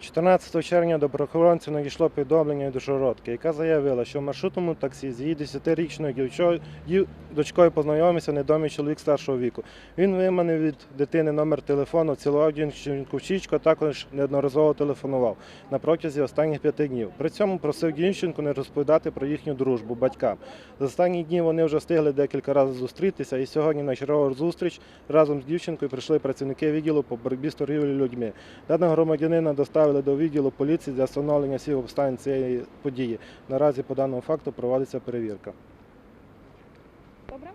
14 червня до правоохоронців надійшло повідомлення від Ужгородки, яка заявила, що в маршрутному таксі з її 10-річною дівчо- дочкою познайомився невідомий чоловік старшого віку. Він виманив від дитини номер телефону, цілував дівчинку в також неодноразово телефонував на протязі останніх п'яти днів. При цьому просив дівчинку не розповідати про їхню дружбу батькам. За останні дні вони вже встигли декілька разів зустрітися, і сьогодні на чергову зустріч разом з дівчинкою прийшли працівники відділу по боротьбі з торгівлею людьми. Даного громадянина доставили до відділу поліції для встановлення всіх обставин цієї події. Наразі по даному факту проводиться перевірка. Добре?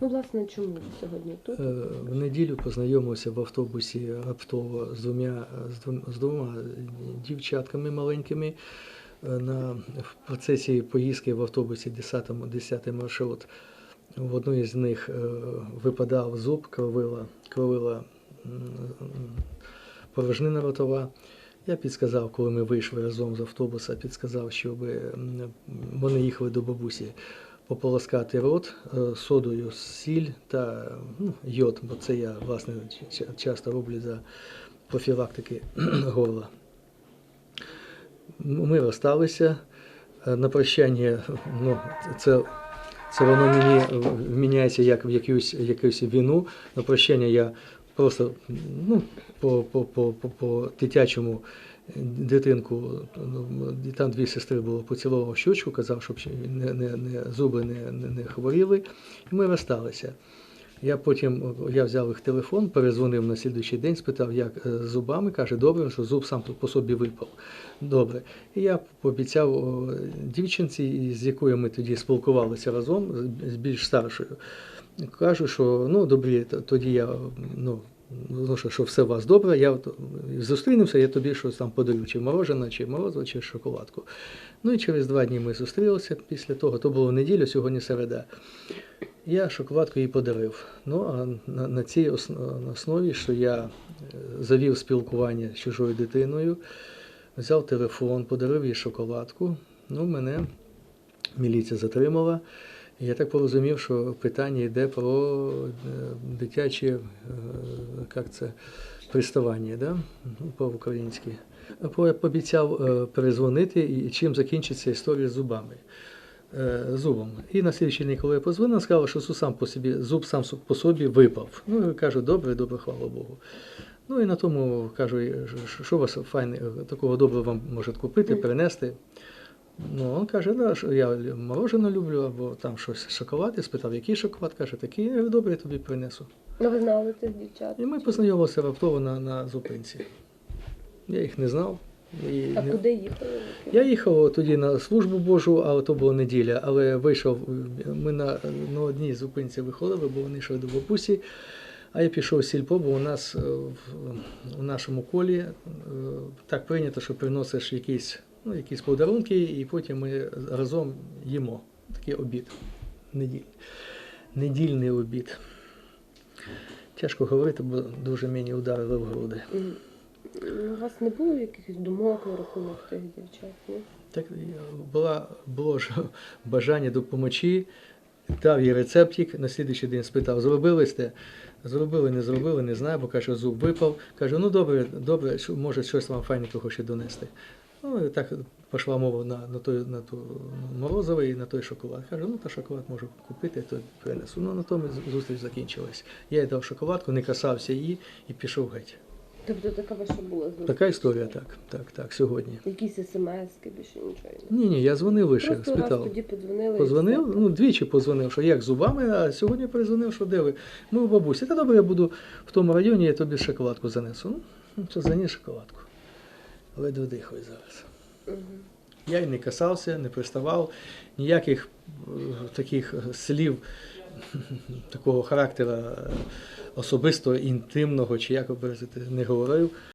Ну, власне, чому сьогодні тут? Е, В неділю познайомився в автобусі раптово з двома, з двома дівчатками маленькими. Е, На, в процесі поїздки в автобусі 10, 10 маршрут в одної з них е, випадав зуб, кровила, кровила порожнина ротова. Я підсказав, коли ми вийшли разом з автобуса, підсказав, щоб вони їхали до бабусі пополоскати рот е, содою сіль та ну, йод, бо це я власне часто роблю за профілактики горла. Ми розсталися. Е, На прощання, ну, це, це воно мені вміняється як в якусь, якусь вину. На прощання я просто ну, по, по, по, по, по дитячому дитинку, ну, там дві сестри було поцілував щочку, казав, щоб не, не, не, зуби не, не, не хворіли. І ми розсталися. Я потім я взяв їх телефон, перезвонив на слідуючий день, спитав, як е, з зубами. Каже, добре, що зуб сам по собі випав. Добре. І я пообіцяв дівчинці, з якою ми тоді спілкувалися разом, з- більш старшою. Кажу, що ну добрі, тоді я ну що, що все у вас добре, я зустрінемося, я тобі щось там подарю, чи морожене, чи морозиво, чи шоколадку. Ну і через два дні ми зустрілися після того, то було неділю, сьогодні середа. Я шоколадку їй подарив. Ну а на, на цій основі, що я е, завів спілкування з чужою дитиною, взяв телефон, подарив їй шоколадку. Ну, мене міліція затримала. Я так порозумів, що питання йде про е, дитяче е, як це, приставання, да? Ну, по-українськи. Пообіцяв е, перезвонити і чим закінчиться історія з зубами. Зубом. І на слідчий день, коли я позвонив, сказав, що сам по собі, зуб сам по собі випав. Ну, я кажу, добре, добре, слава Богу. Ну і на тому кажу, що- у вас файне, такого доброго вам можуть купити, принести. Ну, він каже, да, що я морожене люблю, або там щось шоколад. Я спитав, який шоколад? Каже, такий, я говорю, добре, я тобі принесу. Ну, ви знали цих дівчат? І ми познайомилися раптово на, на зупинці. Я їх не знав. І А не- куди їхали? Я їхав тоді на службу Божу, а то була неділя, але вийшов, ми на, на одній зупинці виходили, бо вони йшли до бабусі. А я пішов в сільпо, бо у нас е, в, у нашому колі е, так прийнято, що приносиш якісь, ну, якісь подарунки, і потім ми разом їмо. Такий обід. Неділь. Недільний обід. Тяжко говорити, бо дуже мені ударили в груди. У вас не було якихось думок на рахунок тих дівчат? Ні? Так е, була, було ж бажання допомогти. Дав їй рецептик, на слідуючий день спитав, зробили сте? Зробили, не зробили, не знаю, бо каже, зуб випав. Кажу, ну добре, добре, може щось вам файненького ще донести. Ну, і так пішла мова на, на, той, на ту морозовий і на той шоколад. Кажу, ну та шоколад можу купити, то принесу. Ну на тому зустріч закінчилась. Я їй дав шоколадку, не касався її і пішов геть. Тобто така ваша була зустріч? Така історія, так, так, так, сьогодні. Якісь смс-ки, більше нічого. Ні, ні, я дзвонив лише, Просто раз спитав. тоді подзвонили. Позвонив, ну двічі позвонив, що як зубами, а сьогодні перезвонив, що де ви? Ми у бабусі. Та добре, я буду в тому районі, я тобі шоколадку занесу. Ну, що заніс шоколадку. Ледве дихаю зараз. Угу. Я й не касався, не приставав, ніяких е, таких слів такого характера е, особисто інтимного, чи як образити, не говорив.